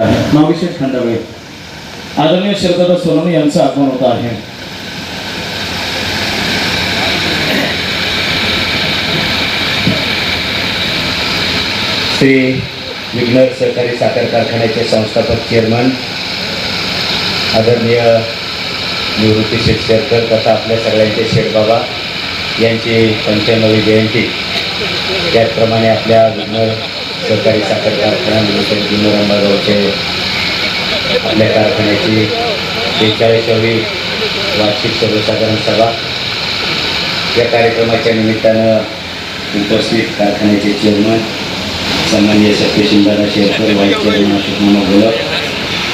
नाविशेष खंडावे आदरणीय शरदा सोनवणे यांचं आगमन होत आहे. श्री विघ्न सहकारी साखर कारखान्याचे संस्थापक चेअरमन आदरणीय निवृत्ती शेतकरकर तथा आपल्या सगळ्यांचे शेठबाबा यांची पंच्याण्णवी जयंती. त्याचप्रमाणे आपल्या विघ्न सहकारी साखर कारखाना निमित्त विघ्नर अंबागावचे आपल्या कारखान्याची बेचाळीसावी वार्षिक सर्वसाधारण सभा. या कार्यक्रमाच्या निमित्तानं उपस्थित कारखान्याचे चेअरमन सन्माननीय सत्यशिंदादा शेरकर वाईस चेअरमन अशोक मामा गोलक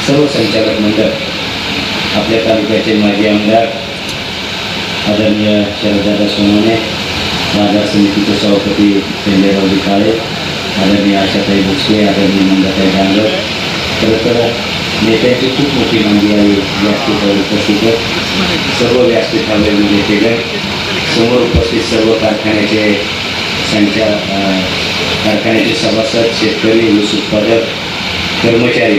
सर्व संचालक मंडळ आपल्या तालुक्याचे माजी आमदार आदरणीय शरददादा सोनवणे बाजार समितीचे सभापती संजयरावजी काळे आदरणीय आशाताई भुसके आदरणीय मंदाताई डांगर खरं तर नेत्यांची खूप मोठी मांडी आहे व्यासपीठावर उपस्थित सर्व व्यासपीठावर नेतेगण समोर उपस्थित सर्व कारखान्याचे संचार कारखान्याचे सभासद शेतकरी ऊस उत्पादक कर्मचारी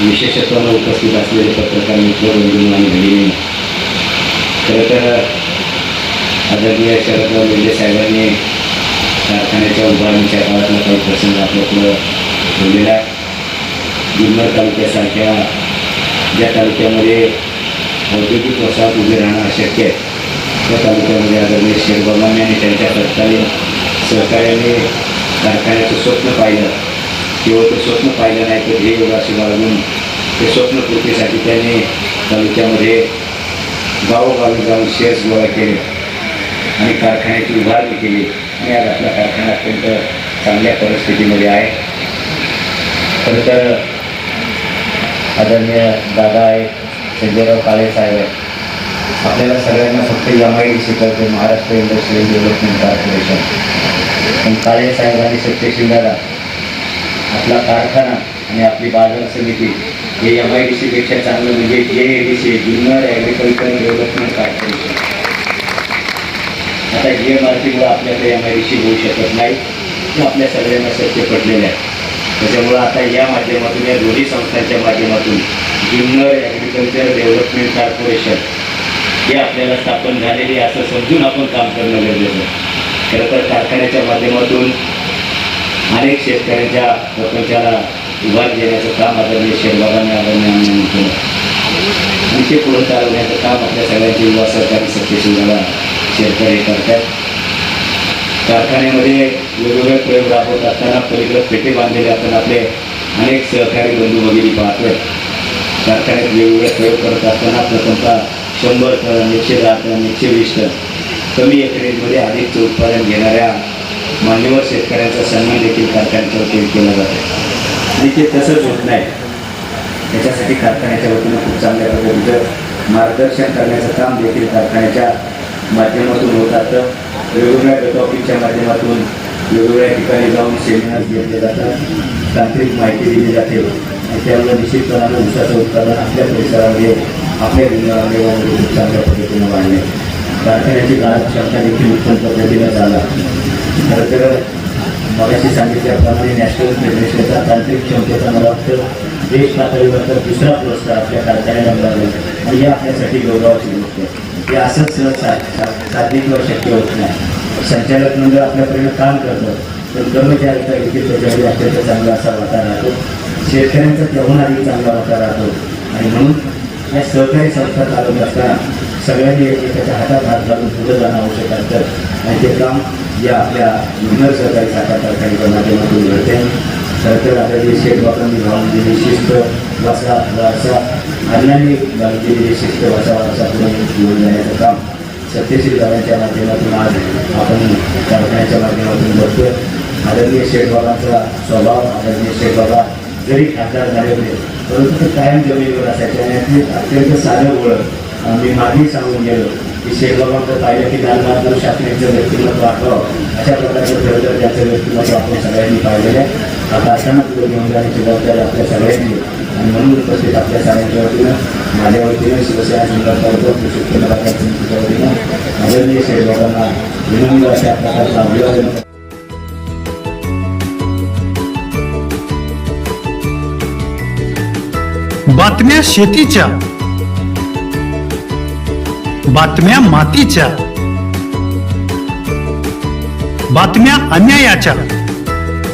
विशेषत्वानं उपस्थित असलेले पत्रकार मित्र बंधू आणि भगिनी. खरं तर आदरणीय शरदराव लेंडे साहेबांनी कारखान्याच्या उभारणीच्या काळातला काही प्रसंग आपल्याकडं ठेवलेला आहे जुन्नर तालुक्यासारख्या ज्या तालुक्यामध्ये औद्योगिक वसाहत उभे राहणं अशक्य आहे त्या तालुक्यामध्ये आदरणीय शेरबाबांनी आणि त्यांच्या तत्कालीन सहकार्याने कारखान्याचं स्वप्न पाहिलं केवळ ते स्वप्न पाहिलं नाही तर ध्येय असे बाळगून ते स्वप्नपूर्तीसाठी त्याने तालुक्यामध्ये गावोगावी जाऊन शेअर्स गोळा केले आणि कारखान्याची उभारणी केली आणि आज आपला कारखाना अत्यंत चांगल्या परिस्थितीमध्ये आहे. खरं तर आदरणीय दादा आहे संजयराव काळे साहेब आहेत. आपल्याला सगळ्यांना फक्त एम आय डी शिकवते महाराष्ट्र इंडस्ट्रियल डेव्हलपमेंट कॉर्पोरेशन. पण काळे साहेब आणि सत्यशील दादा आपला कारखाना आणि आपली बाजार समिती हे एम आय डी सीपेक्षा चांगलं म्हणजे जे A D C Junnar agriculture development corporation आता जी एम आर टीमुळं आपल्याकडे एम आय डी सी होऊ शकत नाही. हे आपल्या सगळ्यांना सत्य पडलेलं आहे. त्याच्यामुळं आता या माध्यमातून या दोन्ही संस्थांच्या माध्यमातून जुन्नर ॲग्रिकल्चर डेव्हलपमेंट कॉर्पोरेशन हे आपल्याला स्थापन झालेली असं समजून आपण काम करणं गरजेचं खरं तर कारखान्याच्या माध्यमातून अनेक शेतकऱ्यांच्या प्रपंचाला उभार देण्याचं काम आदरणीय शेरबाबांनी आदरणीय आम्ही केलं. आणि ते पुढे चालवण्याचं काम आपल्या सगळ्यांच्या युवा सहकारी सत्यशीलला शेतकरी करतात. कारखान्यामध्ये वेगवेगळे प्रयोग राबवत असताना पलीकडे पेटे बांधलेले आपण आपले अनेक सहकारी बंधू वगैरे पाहतोय कारखान्यात वेगवेगळे प्रयोग करत असताना प्रथमतः शंभर टन एकशे दहा टन एकशे वीस टन कमी एकरेजमध्ये अधिकचं उत्पादन घेणाऱ्या मान्यवर शेतकऱ्यांचा सन्मान देखील कारखान्याच्या वतीने केला जातो. आणि ते तसंच होत नाही. त्याच्यासाठी कारखान्याच्या वतीनं खूप चांगल्या पद्धतीचं मार्गदर्शन करण्याचं काम देखील कारखान्याच्या माध्यमातून होत असतं वेगवेगळ्या टॉपिकच्या माध्यमातून वेगवेगळ्या ठिकाणी जाऊन सेमिनार घेतले जातात. तांत्रिक माहिती दिली जाते. आणि त्यामुळे निश्चितपणानं उसाचं उत्पादन आपल्या परिसरामध्ये आपल्या विभागामध्ये खूप चांगल्या पद्धतीनं वाढले. कारखान्याची कार्यक्षमता देखील उत्तम पद्धतीनं झाला. खरं तर मगाशी सांगितल्याप्रमाणे नॅशनल फेडरेशनचा तांत्रिक क्षमतेचा मला वाटतं देश पातळीवर तर दुसरा पुरस्कार आपल्या कारखान्याला मिळाला. आणि या आपल्यासाठी गौरवाची गोष्ट आहे. हे असंच सहज साध्य किंवा शक्य होत नाही. संचालक मंडळ आपल्यापर्यंत काम करतं. पण कर्मचाऱ्यांचा देखील त्याच्यामध्ये अत्यंत चांगला असा वाटा राहतो. शेतकऱ्यांचा तेव्हा अधिक चांगला वाटा राहतो. आणि म्हणून या सहकारी संस्था चालवत असताना सगळ्यांनी एकमेकाच्या हातात हात घालून पुढे जाणं आवश्यक असतं. आणि ते काम या आपल्या जुन्नर सहकारी साखर कारखान्याच्या माध्यमातून घडते खरं आपल्याला आदरणीय शेठ बाबांनी घालून दिलेली शिस्त वासा वारसा अण्णांनी घालून दिलेली शिस्त वासा वारसा पुढे घेऊन जाण्याचं काम सत्यशील दादांच्या माध्यमातून आज आपण कारखान्याच्या माध्यमातून बघतोय. आदरणीय शेठबाबांचा स्वभाव आदरणीय शेठबाबा जरी खासदार झाले होते परंतु ते कायम जमिनीवर असायचे आणि अगदी अत्यंत साधं ओळख मी मागेही सांगून गेलो की शेठबाबांचं पाहिलं की लाल बहादूर शास्त्रींचं व्यक्तिमत्व आठवावं. अशा प्रकारचं खरं तर त्याचं व्यक्तिमत्व आपण सगळ्यांनी पाहिलेलं आहे. आता असताना पुढे घेऊन जाण्याची जबाबदारी आपल्या सगळ्यांनी आणि म्हणून उपस्थित आपल्या सगळ्यांच्या वतीनं माझ्या वतीनं शिवसेना जिल्हा तालुका कृषी उत्पन्न वतीनं आदरणीय शेतकऱ्यांना विनम्र अशा प्रकारचा अभिवादन बातम्या शेतीच्या बातम्या मातीच्या बातम्या अन्यायाच्या.